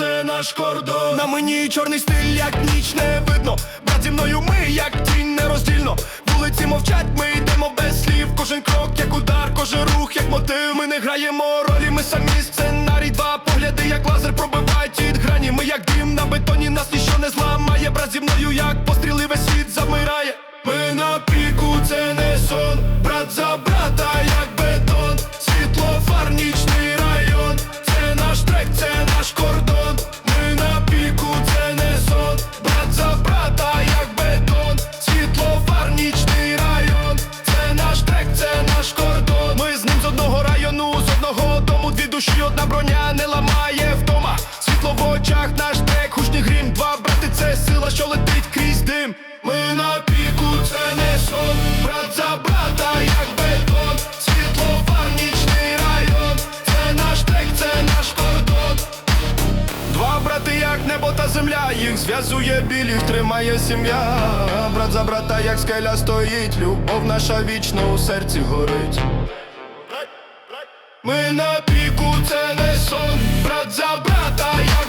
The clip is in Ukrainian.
наш кордон. На мені чорний стиль, як ніч не видно. Брат зі мною ми, як тінь нероздільно. Вулиці мовчать, ми йдемо без слів. Кожен крок, як удар, кожен рух, як мотив. Ми не граємо ролі, ми самі сценарій. Два погляди, як лазер пробивають не ламає вдома. Світло в очах, наш трек, гучний грім. Два брати, це сила, що летить крізь дим. Ми на піку, це не сон. Брат за брата, як бетон. Світло фар, нічний район. Це наш трек, це наш кордон. Два брати, як небо та земля, їх зв'язує біль, їх тримає сім'я. Брат за брата, як скеля стоїть, любов наша вічно у серці горить. Ми на піку, це не сон, брат за брата. я